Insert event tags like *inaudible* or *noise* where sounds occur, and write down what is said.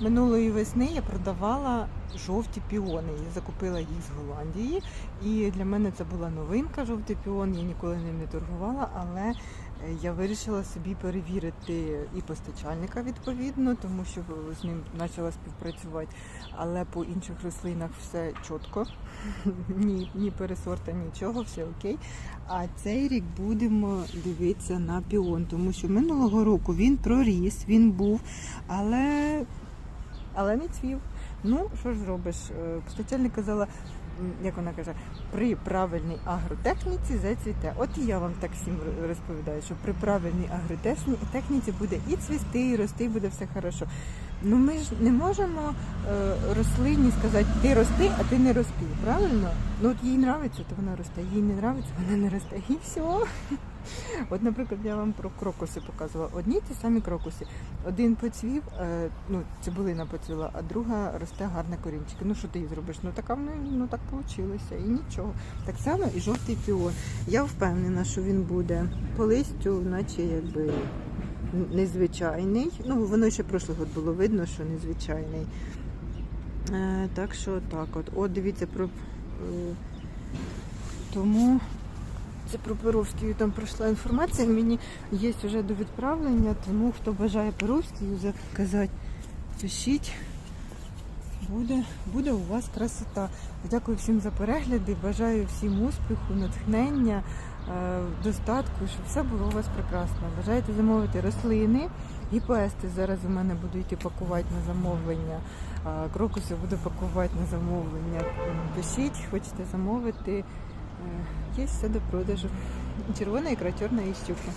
Минулої весни я продавала жовті піони. Я закупила їх з Голландії. І для мене це була новинка, жовтий піон. Я ніколи ним не торгувала, але е, я вирішила собі перевірити і постачальника відповідно, тому що з ним почала співпрацювати. Але по інших рослинах все чітко, *laughs* ні, ні пересорта, нічого, все окей. А цей рік будемо дивитися на піон, тому що минулого року він проріс, він був, але, але не цвів. Ну, що ж зробиш? Е, Постачальник казала, як вона каже, при правильній агротехніці зацвіте. От і я вам так всім розповідаю, що при правильній агротехніці буде і цвісти, і рости, і буде все хорошо. Ну ми ж не можемо е, рослині сказати, ти рости, а ти не рости. Правильно? Ну от їй нравиться, то вона росте, їй не нравиться, вона не росте. І все. *laughs* От, наприклад, я вам про крокуси показувала. Одні ті самі крокуси. Один поцвів, е, ну, цибулина поцвіла, а друга росте гарне корінчики. Ну що ти їй зробиш? Ну така в ну так вийшло, і нічого. Так само і жовтий піон. Я впевнена, що він буде по листю, наче якби незвичайний. Ну, воно ще прошлий год було видно, що незвичайний. Е, так що так от. От дивіться про. Е, тому це про Перовський там пройшла інформація. Мені є вже до відправлення, тому хто бажає Перовський заказати, пишіть. Буде, буде у вас красота. Дякую всім за перегляди. Бажаю всім успіху, натхнення, е, достатку, щоб все було у вас прекрасно. Бажаєте замовити рослини. Гіпоести зараз у мене буду йти пакувати на замовлення. Крокуси буду пакувати на замовлення. Пишіть, хочете замовити. Е, Є все до продажи. Червона икра, черные і щука.